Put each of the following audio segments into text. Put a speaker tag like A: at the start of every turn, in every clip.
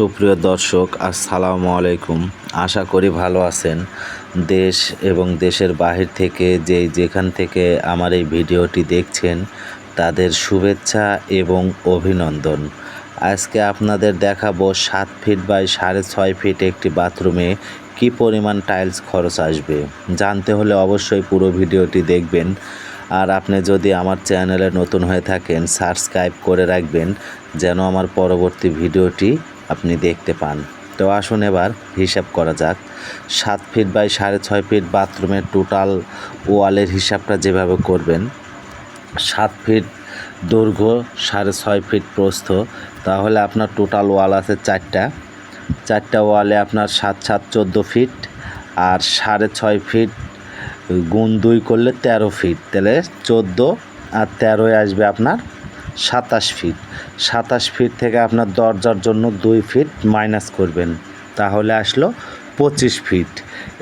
A: সুপ্রিয় দর্শক, আসসালামু আলাইকুম। আশা করি ভালো আছেন। দেশ এবং দেশের বাহির থেকে যে যেখান থেকে আমার এই ভিডিওটি দেখছেন, তাদের শুভেচ্ছা এবং অভিনন্দন। আজকে আপনাদের দেখাবো সাত ফিট বাই সাড়ে ছয় ফিট একটি বাথরুমে কি পরিমাণ টাইলস খরচ আসবে। জানতে হলে অবশ্যই পুরো ভিডিওটি দেখবেন। আর আপনি যদি আমার চ্যানেলে নতুন হয়ে থাকেন, সাবস্ক্রাইব করে রাখবেন, যেন আমার পরবর্তী ভিডিওটি আপনি দেখতে পান। তো আসুন এবার হিসাব করা যাক। সাত ফিট বাই সাড়ে ছয় ফিট বাথরুমের টোটাল ওয়ালের হিসাবটা যেভাবে করবেন, সাত ফিট দৈর্ঘ্য সাড়ে ছয় ফিট প্রস্থ, তাহলে আপনার টোটাল ওয়াল আছে চারটা। চারটা ওয়ালে আপনার সাত সাত, চোদ্দ ফিট আর সাড়ে ছয় ফিট গুণ দুই করলে তেরো ফিট তাহলে চোদ্দ আর তেরোয় আসবে আপনার সাতাশ ফিট। সাতাশ ফিট থেকে আপনার দরজার জন্য দুই ফিট মাইনাস করবেন। তাহলে আসলো পঁচিশ ফিট।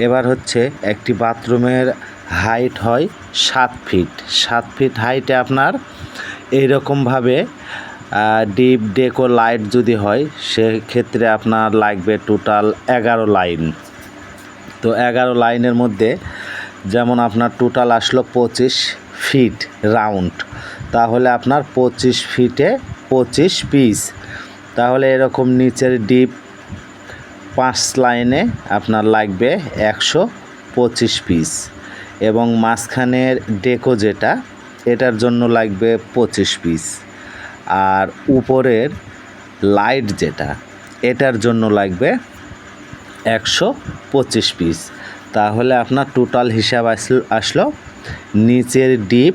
A: এবার হচ্ছে একটি বাথরুমের হাইট হয় সাত ফিট। সাত ফিট হাইটে আপনার এইরকমভাবে ডিপ ডেকো লাইট যদি হয়, সেক্ষেত্রে আপনার লাগবে টোটাল এগারো লাইন তো এগারো লাইনের মধ্যে যেমন আপনার টোটাল আসলো পঁচিশ ফিট, রাউন্ড। তাহলে আপনার পঁচিশ ফিটে পঁচিশ পিস। তাহলে এরকম নিচের ডিপ পাঁচ লাইনে আপনার লাগবে একশো পঁচিশ পিস। এবং মাঝখানের ডেকো যেটা, এটার জন্য লাগবে পঁচিশ পিস। আর উপরের লাইট যেটা, এটার জন্য লাগবে একশো পঁচিশ পিস। তাহলে আপনার টোটাল হিসাব আসলো আসলো নিচের ডিপ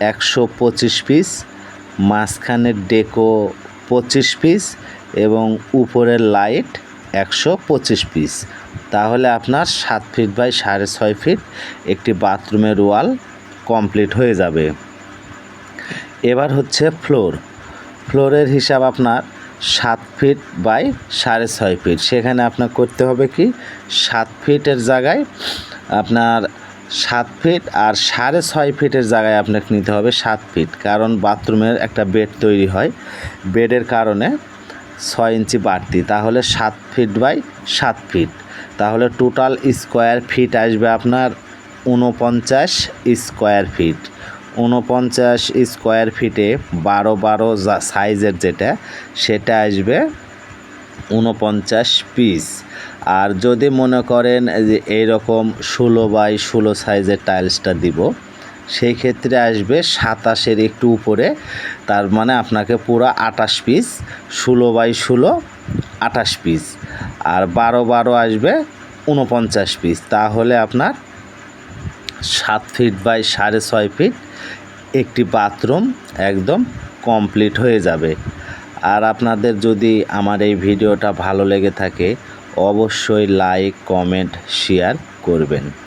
A: একশো পঁচিশ পিস মাঝখানের ডেকো পঁচিশ পিস এবং উপরের লাইট একশো পঁচিশ পিস তাহলে আপনার সাত ফিট বাই সাড়ে ছয় ফিট একটি বাথরুমের ওয়াল কমপ্লিট হয়ে যাবে। এবার হচ্ছে ফ্লোর ফ্লোরের হিসাব আপনার সাত ফিট বাই সাড়ে ছয় ফিট সেখানে আপনার করতে হবে কি? সাত ফিটের জায়গায় আপনার সাত ফিট আর সাড়ে ছয় ফিটের জায়গায় আপনাকে নিতে হবে সাত ফিট কারণ বাথরুমের একটা বেড তৈরি হয়। বেডের কারণে ছয় ইঞ্চি বাড়তি, তাহলে সাত ফিট বাই সাত ফিট তাহলে টোটাল স্কোয়ার ফিট আসবে আপনার উনপঞ্চাশ স্কোয়ার ফিট উনপঞ্চাশ স্কোয়ার ফিটে বারো বারো সাইজের যেটা, সেটা আসবে উনপঞ্চাশ পিস আর যদি মনে করেন যে এইরকম ষোলো বাই ষোলো সাইজের টাইলসটা দিব, সেই ক্ষেত্রে আসবে সাতাশের একটু উপরে, তার মানে আপনাকে পুরো আটাশ পিস, ষোলো বাই ষোলো আটাশ পিস। আর বারো বারো আসবে উনপঞ্চাশ পিস, তাহলে আপনার সাত ফিট বাই সাড়ে ছয় ফিট একটি বাথরুম একদম কমপ্লিট হয়ে যাবে। আর আপনাদের যদি আমার এই ভিডিওটা ভালো লেগে থাকে অবশ্যই লাইক কমেন্ট শেয়ার করবেন।